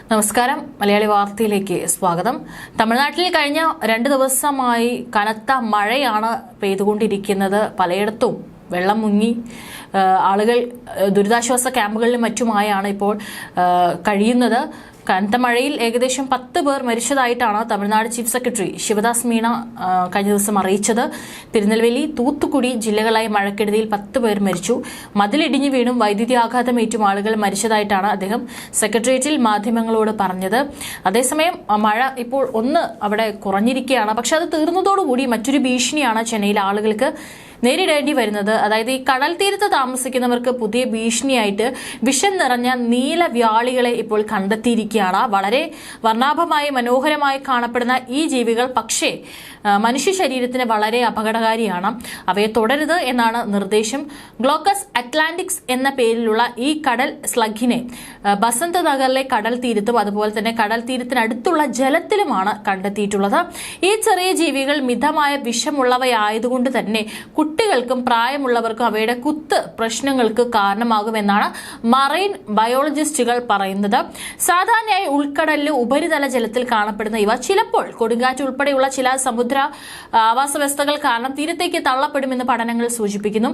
നമസ്കാരം. മലയാളി വാർത്തയിലേക്ക് സ്വാഗതം. തമിഴ്നാട്ടിൽ കഴിഞ്ഞ രണ്ട് ദിവസമായി കനത്ത മഴയാണ് പെയ്തുകൊണ്ടിരിക്കുന്നത്. പലയിടത്തും വെള്ളം മുങ്ങി. ആളുകൾ ദുരിതാശ്വാസ ക്യാമ്പുകളിലും മറ്റുമായാണ് ഇപ്പോൾ കഴിയുന്നത്. കനത്ത മഴയിൽ ഏകദേശം പത്ത് പേർ മരിച്ചതായിട്ടാണ് തമിഴ്നാട് ചീഫ് സെക്രട്ടറി ശിവദാസ് മീണ കഴിഞ്ഞ ദിവസം അറിയിച്ചത്. തിരുനെൽവേലി തൂത്തുക്കുടി ജില്ലകളായി മഴക്കെടുതിയിൽ പത്ത് പേർ മരിച്ചു. മതിലിടിഞ്ഞു വീണും വൈദ്യുതി ആഘാതമേറ്റും ആളുകൾ മരിച്ചതായിട്ടാണ് അദ്ദേഹം സെക്രട്ടേറിയറ്റിൽ മാധ്യമങ്ങളോട് പറഞ്ഞത്. അതേസമയം മഴ ഇപ്പോൾ ഒന്ന് അവിടെ കുറഞ്ഞിരിക്കുകയാണ്. പക്ഷെ അത് തീർന്നതോടുകൂടി മറ്റൊരു ഭീഷണിയാണ് ചെന്നൈയിൽ ആളുകൾക്ക് നേരിടേണ്ടി വരുന്നത്. അതായത് ഈ കടൽ തീരത്ത് താമസിക്കുന്നവർക്ക് പുതിയ ഭീഷണിയായിട്ട് വിഷം നിറഞ്ഞ നീല വ്യാളികളെ ഇപ്പോൾ കണ്ടെത്തിയിരിക്കുകയാണ് വളരെ വർണാഭമായി മനോഹരമായി കാണപ്പെടുന്ന ഈ ജീവികൾ പക്ഷേ മനുഷ്യ ശരീരത്തിന് വളരെ അപകടകാരിയാണ്. അവയെ തുടരുത് എന്നാണ് നിർദ്ദേശം. ഗ്ലോക്കസ് അറ്റ്ലാന്റിക്സ് എന്ന പേരിലുള്ള ഈ കടൽ സ്ലഗിനെ ബസന്ത് നഗറിലെ കടൽ തീരത്തും അതുപോലെ തന്നെ കടൽ തീരത്തിനടുത്തുള്ള ജലത്തിലുമാണ് കണ്ടെത്തിയിട്ടുള്ളത്. ഈ ചെറിയ ജീവികൾ മിതമായ വിഷമുള്ളവയായതുകൊണ്ട് തന്നെ കുട്ടികൾക്കും പ്രായമുള്ളവർക്കും അവയുടെ കുത്ത് പ്രശ്നങ്ങൾക്ക് കാരണമാകുമെന്നാണ് മറൈൻ ബയോളജിസ്റ്റുകൾ പറയുന്നത്. സാധാരണയായി ഉൾക്കടലിലെ ഉപരിതല ജലത്തിൽ കാണപ്പെടുന്ന ഇവ ചിലപ്പോൾ കൊടുങ്കാറ്റ് ഉൾപ്പെടെയുള്ള ചില സമുദ്ര ആവാസ വ്യവസ്ഥകൾ കാരണം തീരത്തേക്ക് തള്ളപ്പെടുമെന്ന് പഠനങ്ങൾ സൂചിപ്പിക്കുന്നു.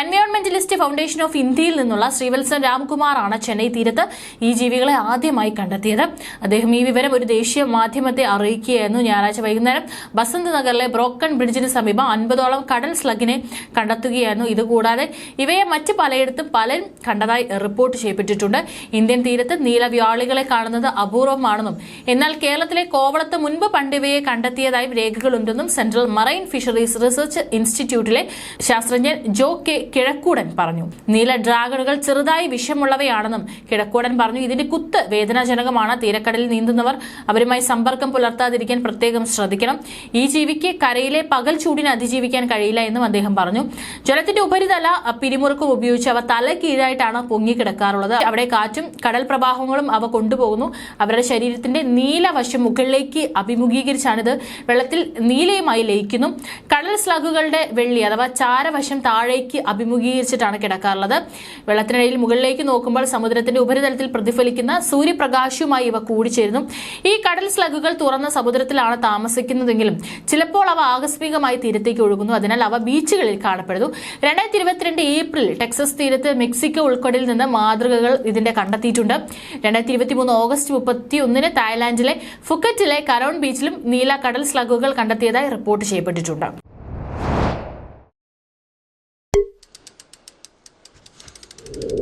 എൻവയോൺമെന്റലിസ്റ്റ് ഫൗണ്ടേഷൻ ഓഫ് ഇന്ത്യയിൽ നിന്നുള്ള ശ്രീവത്സൻ രാംകുമാറാണ് ചെന്നൈ തീരത്ത് ഈ ജീവികളെ ആദ്യമായി കണ്ടെത്തിയത്. അദ്ദേഹം ഈ വിവരം ഒരു ദേശീയ മാധ്യമത്തെ അറിയിക്കുകയായിരുന്നു ഞായറാഴ്ച വൈകുന്നേരം. ബസന്ത് നഗറിലെ ബ്രോക്കൺ ബ്രിഡ്ജിന് സമീപം അൻപതോളം കടൽ സ്ലഗിനെ കണ്ടെത്തുകയായിരുന്നു. ഇതുകൂടാതെ ഇവയെ മറ്റ് പലയിടത്തും പലരും കണ്ടതായി റിപ്പോർട്ട് ചെയ്യപ്പെട്ടിട്ടുണ്ട്. ഇന്ത്യൻ തീരത്ത് നീലവ്യാളികളെ കാണുന്നത് അപൂർവമാണെന്നും എന്നാൽ കേരളത്തിലെ കോവളത്ത് മുൻപ് പണ്ടിവയെ കണ്ടെത്തിയതായി രേഖകളുണ്ടെന്നും സെൻട്രൽ മറൈൻ ഫിഷറീസ് റിസർച്ച് ഇൻസ്റ്റിറ്റ്യൂട്ടിലെ ശാസ്ത്രജ്ഞൻ ജോ കെ കിഴക്കൂടൻ പറഞ്ഞു. നീല ഡ്രാഗണുകൾ ചെറുതായി വിഷമുള്ളവയാണെന്നും കിഴക്കൂടൻ പറഞ്ഞു. ഇതിന്റെ കുത്ത് വേദനാജനകമാണ്. തീരക്കടലിൽ നീന്തുന്നവർ അവരുമായി സമ്പർക്കം പുലർത്താതിരിക്കാൻ പ്രത്യേകം ശ്രദ്ധിക്കണം. ഈ ജീവിക്ക് കരയിലെ പകൽ ചൂടിനെ അതിജീവിക്കാൻ കഴിയില്ല എന്നും അദ്ദേഹം പറഞ്ഞു. ജലത്തിന്റെ ഉപരിതല പിരിമുറുക്കം ഉപയോഗിച്ച് അവ തല കീഴായിട്ടാണ് പൊങ്ങിക്കിടക്കാറുള്ളത്. അവിടെ കാറ്റും കടൽ പ്രവാഹങ്ങളും അവ കൊണ്ടുപോകുന്നു. അവരുടെ ശരീരത്തിന്റെ നീല വശം മുകളിലേക്ക് അഭിമുഖീകരിച്ചാണിത്. വെള്ളത്തിൽ നീലയുമായി ലയിക്കുന്നു. കടൽ സ്ലഗുകളുടെ വെള്ളി അഥവാ ചാരവശം താഴേക്ക് അഭിമുഖീകരിച്ചിട്ടാണ് കിടക്കാറുള്ളത്. വെള്ളത്തിനിടയിൽ മുകളിലേക്ക് നോക്കുമ്പോൾ സമുദ്രത്തിന്റെ ഉപരിതലത്തിൽ പ്രതിഫലിക്കുന്ന സൂര്യപ്രകാശവുമായി ഇവ കൂടിച്ചേരുന്നു. ഈ കടൽ സ്ലഗുകൾ തുറന്ന സമുദ്രത്തിലാണ് താമസിക്കുന്നതെങ്കിലും ചിലപ്പോൾ അവ ആകസ്മികമായി തീരത്തേക്ക് ഒഴുകുന്നു. അതിനാൽ അവ ബീച്ചുകളിൽ കാണപ്പെടുന്നു. രണ്ടായിരത്തി ഇരുപത്തിരണ്ട് ഏപ്രിൽ ടെക്സസ് തീരത്ത് മെക്സിക്കോ ഉൾക്കടലിൽ നിന്ന് മാതൃകകൾ ഇതിന്റെ കണ്ടെത്തിയിട്ടുണ്ട്. രണ്ടായിരത്തി ഇരുപത്തി മൂന്ന് ഓഗസ്റ്റ് മുപ്പത്തി ഒന്നിന് തായ്ലാന്റിലെ ഫുക്കറ്റിലെ കരോൺ ബീച്ചിലും നീല കടൽ സ്ലഗുകൾ കണ്ടെത്തിയതായി റിപ്പോർട്ട് ചെയ്യപ്പെട്ടിട്ടുണ്ട്. you